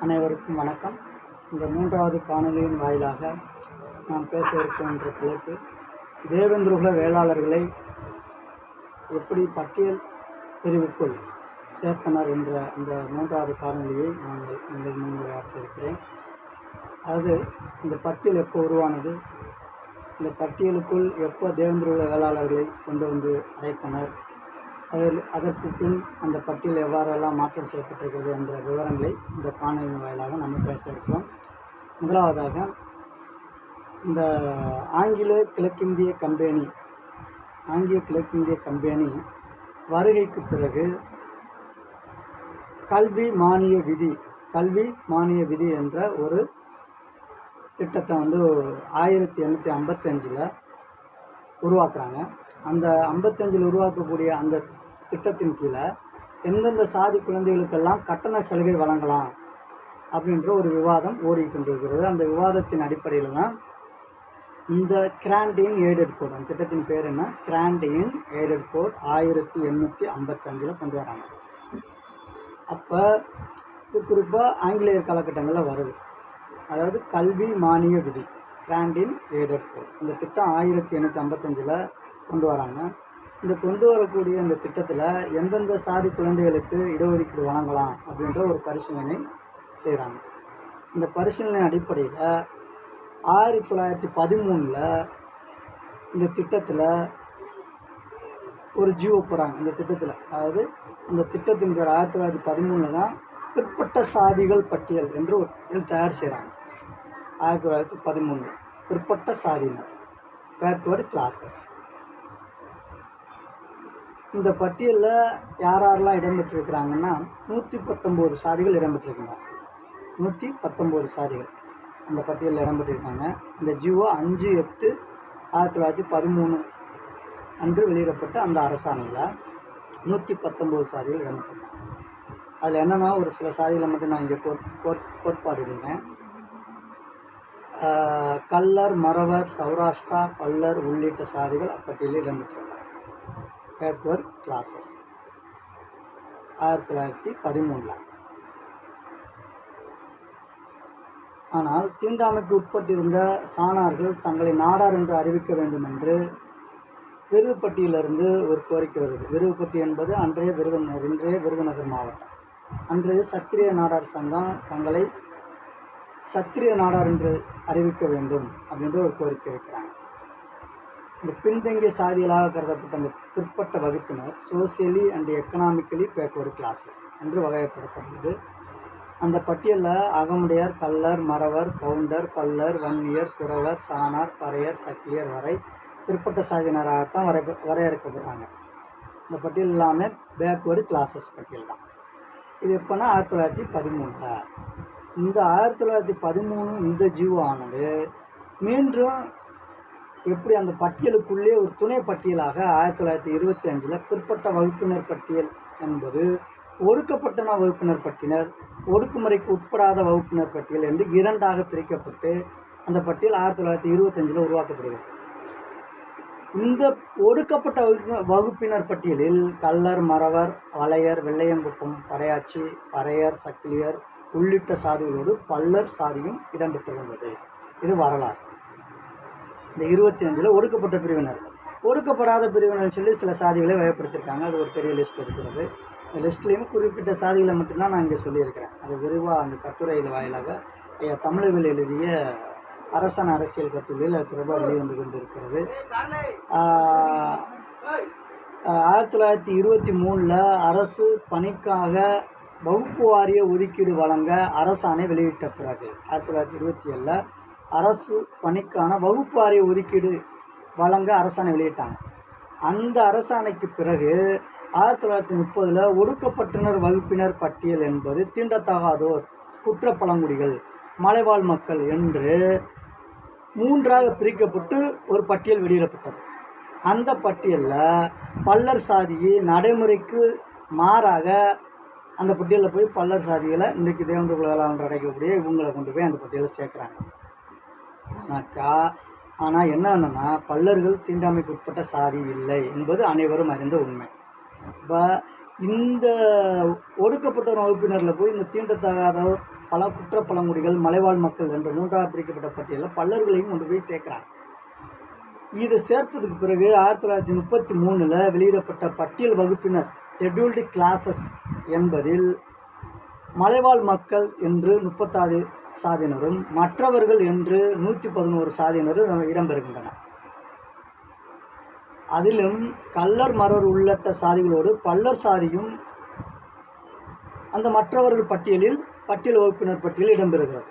அனைவருக்கும் வணக்கம். இந்த மூன்றாவது காணொலியின் வாயிலாக நாம் பேச இருக்கின்ற தலைப்பு தேவேந்திரகுல வேளாளர்களை எப்படி பட்டியல் பிரிவுக்குள் சேர்த்தனர் என்ற இந்த மூன்றாவது காணொலியை நாங்கள் உங்கள் முன்னுரையாற்ற இருக்கிறேன். அதாவது இந்த பட்டியல் எப்போ உருவானது? இந்த பட்டியலுக்குள் எப்போ தேவேந்திரகுல வேளாளர்களை கொண்டு வந்து அடைத்தனர்? அதில் அதற்கு பின் அந்த பட்டியல் எவ்வாறெல்லாம் மாற்றம் செய்யப்பட்டிருக்கிறது என்ற விவரங்களை இந்த காணொலியின் வாயிலாக நம்ம பேச இருக்கிறோம். முதலாவதாக இந்த ஆங்கில கிழக்கிந்திய கம்பெனி ஆங்கில கிழக்கிந்திய கம்பெனி வருகைக்கு பிறகு கல்வி மானிய விதி கல்வி மானிய விதி என்ற ஒரு திட்டத்தை வந்து ஆயிரத்தி எண்ணூற்றி ஐம்பத்தஞ்சில் உருவாக்குறாங்க. அந்த ஐம்பத்தஞ்சில் உருவாக்கக்கூடிய அந்த திட்டத்தின் கீழே எந்தெந்த சாதி குழந்தைகளுக்கெல்லாம் கட்டண சலுகை வழங்கலாம் அப்படின்ற ஒரு விவாதம் ஓடிக்கொண்டிருக்கிறது அந்த விவாதத்தின் அடிப்படையில் தான் இந்த கிராண்டின் எய்டட் கோட் அந்த திட்டத்தின் பேர் என்ன? கிராண்டின் எய்டட் கோட் ஆயிரத்தி எண்ணூற்றி ஐம்பத்தஞ்சில் கொண்டு வராங்க. அப்போ குறிப்பாக ஆங்கிலேயர் காலகட்டங்களில் வருது. அதாவது கல்வி மானிய விதி. கிராண்டின் எய்டட் கோட் இந்த திட்டம் ஆயிரத்தி எண்ணூற்றி ஐம்பத்தஞ்சில் கொண்டு வராங்க. இந்த கொண்டு வரக்கூடிய இந்த திட்டத்தில் எந்தெந்த சாதி குழந்தைகளுக்கு இடஒதுக்கீடு வழங்கலாம் அப்படின்ற ஒரு பரிசீலனை செய்கிறாங்க இந்த பரிசீலனை அடிப்படையில் ஆயிரத்தி தொள்ளாயிரத்தி பதிமூணில் இந்த திட்டத்தில் ஒரு ஜீவோ போகிறாங்க இந்த திட்டத்தில் அதாவது அந்த திட்டத்தின் பேர் ஆயிரத்தி தொள்ளாயிரத்தி பதிமூணில் தான் பிற்பட்ட சாதிகள் பட்டியல் என்று ஒரு தயார் செய்கிறாங்க ஆயிரத்தி தொள்ளாயிரத்தி பதிமூணு பிற்பட்ட சாதியினர். பேக்வேர்டு கிளாஸஸ் இந்த பட்டியலில் யார் யாரெல்லாம் இடம்பெற்றிருக்கிறாங்கன்னா நூற்றி பத்தொம்போது சாதிகள் இடம்பெற்றிருக்காங்க நூற்றி பத்தொம்போது சாதிகள் அந்த பட்டியலில் இடம்பெற்றிருக்காங்க. அந்த ஜியோ அஞ்சு எட்டு ஆயிரத்தி தொள்ளாயிரத்தி பதிமூணு அன்று வெளியிடப்பட்ட அந்த அரசாணையில் நூற்றி பத்தொம்போது சாதிகள் இடம்பெற்றிருக்காங்க அதில் என்னென்னா ஒரு சில சாதிகளை மட்டும் நான் இங்கே கோட் கோட் கோட்பாடு இருக்கேன் கல்லர் மறவர் சௌராஷ்டிரா பல்லர் உள்ளிட்ட சாதிகள் அப்பட்டியலில் இடம்பெற்றுள்ளன. பேக்வர்ட் கிளாஸஸ் ஆயிரத்தி தொள்ளாயிரத்தி பதிமூணில் ஆனால் தீண்டாமைக்கு உட்பட்டிருந்த சாணார்கள் தங்களை நாடார் என்று அறிவிக்க வேண்டும் என்று விருதுப்பட்டியிலிருந்து ஒரு கோரிக்கை வருது. விருதுப்பட்டி என்பது அன்றைய விருதுநகர் இன்றைய விருதுநகர் மாவட்டம். அன்று சத்திரிய நாடார் சங்கம் தங்களை சத்திரிய நாடார் என்று அறிவிக்க வேண்டும் அப்படின்ற ஒரு கோரிக்கை வைக்கிறாங்க. இந்த பின்தங்கிய சாதிகளாக கருதப்பட்ட அந்த பிற்பட்ட வகுப்பினர் socially and economically backward classes என்று வகைப்படுத்தப்படுது. அந்த பட்டியலில் அகமுடையார் கல்லர் மறவர் கவுண்டர் பல்லர் வன்னியர் குறவர் சாணார் பறையர் சக்கிலியர் வரை பிற்பட்ட சாதியினராகத்தான் வரை வரையறுக்கப்படுறாங்க. இந்த பட்டியல் எல்லாமே பேக்வேர்டு கிளாஸஸ் பட்டியல் தான். இது எப்போனா ஆயிரத்தி தொள்ளாயிரத்தி பதிமூணில் இந்த ஆயிரத்தி தொள்ளாயிரத்தி பதிமூணு இந்த ஜீவோ ஆனது மீண்டும் எப்படி அந்த பட்டியலுக்குள்ளே ஒரு துணை பட்டியலாக ஆயிரத்தி தொள்ளாயிரத்தி இருபத்தி அஞ்சில் பிற்பட்ட வகுப்பினர் பட்டியல் என்பது ஒடுக்கப்பட்டன வகுப்பினர் பட்டியல் ஒடுக்குமுறைக்கு உட்படாத வகுப்பினர் பட்டியல் என்று இரண்டாக பிரிக்கப்பட்டு அந்த பட்டியல் ஆயிரத்தி தொள்ளாயிரத்தி இருபத்தஞ்சில் உருவாக்கப்படுகிறது. இந்த ஒடுக்கப்பட்ட வகுப்பு- வகுப்பினர் பட்டியலில் கல்லர் மறவர் வளையர் வெள்ளையங்குப்பம் படையாச்சி பறையர் சக்கிலியர் உள்ளிட்ட சாதிகளோடு பல்லர் சாதியும் இடம்பெற்றிருந்தது இது வரலாறு. இந்த இருபத்தி அஞ்சில் ஒடுக்கப்பட்ட பிரிவினர். ஒடுக்கப்படாத பிரிவினர் சொல்லி சில சாதிகளை வகைப்படுத்தியிருக்காங்க. அது ஒரு பெரிய லிஸ்ட் இருக்கிறது. இந்த லிஸ்ட்லேயும் குறிப்பிட்ட சாதிகளை மட்டும்தான் நான் இங்கே சொல்லியிருக்கிறேன். அது விரிவாக அந்த கட்டுரையில் வாயிலாக ஐயா தமிழர்கள் எழுதிய அரசன் அரசியல் கட்டுரையில் அது தொடர்பாக வெளிவந்து கொண்டிருக்கிறது. ஆயிரத்தி தொள்ளாயிரத்தி இருபத்தி மூணில் அரசு பணிக்காக வகுப்பு வாரிய ஒதுக்கீடு வழங்க அரசாணை வெளியிட்ட பிறகு ஆயிரத்தி தொள்ளாயிரத்தி இருபத்தி ஏழில் அரசு பணிக்கான வகுப்பு வாரிய ஒதுக்கீடு வழங்க அரசாணை வெளியிட்டாங்க. அந்த அரசாணைக்கு பிறகு ஆயிரத்தி தொள்ளாயிரத்தி முப்பதில் ஒடுக்கப்பட்டனர் வகுப்பினர் பட்டியல் என்பது தீண்டத்தகாதோர் குற்றப்பழங்குடிகள் மலைவாழ் மக்கள் என்று மூன்றாக பிரிக்கப்பட்டு ஒரு பட்டியல் வெளியிடப்பட்டது. அந்த பட்டியலில் பல்லர் சாதியை நடைமுறைக்கு மாறாக அந்த பட்டியலில் போய் பல்லர் சாதிகளை இன்றைக்கு தேவந்த குலகலால் அடைக்கக்கூடிய இவங்களை கொண்டு போய் அந்த பட்டியலில் சேர்க்குறாங்க. ஆனாக்கா ஆனால் என்னன்னா பல்லர்கள் தீண்டாமைக்கு உட்பட்ட சாதி இல்லை என்பது அனைவரும் அறிந்த உண்மை. இப்போ இந்த ஒடுக்கப்பட்ட வகுப்பினரில் போய் இந்த தீண்டத்தகாத பல குற்ற பழங்குடிகள் மலைவாழ் மக்கள் என்ற மூன்றாக பிரிக்கப்பட்ட பட்டியலில் பல்லர்களையும் கொண்டு போய் சேர்க்குறாங்க. இதை சேர்த்ததுக்கு பிறகு ஆயிரத்தி தொள்ளாயிரத்தி முப்பத்தி மூணில் வெளியிடப்பட்ட பட்டியல் வகுப்பினர் ஷெட்யூல்டு கிளாஸஸ் என்பதில் மலைவாழ் மக்கள் என்று முப்பத்தாறு சாதியினரும் மற்றவர்கள் என்று நூற்றி பதினோரு சாதியினரும் இடம்பெறுகின்றன. அதிலும் கல்லர் மரர் உள்ளிட்ட சாதிகளோடு பல்லர் சாதியும் அந்த மற்றவர்கள் பட்டியலில் பட்டியல் வகுப்பினர் பட்டியலில் இடம்பெறுகிறது.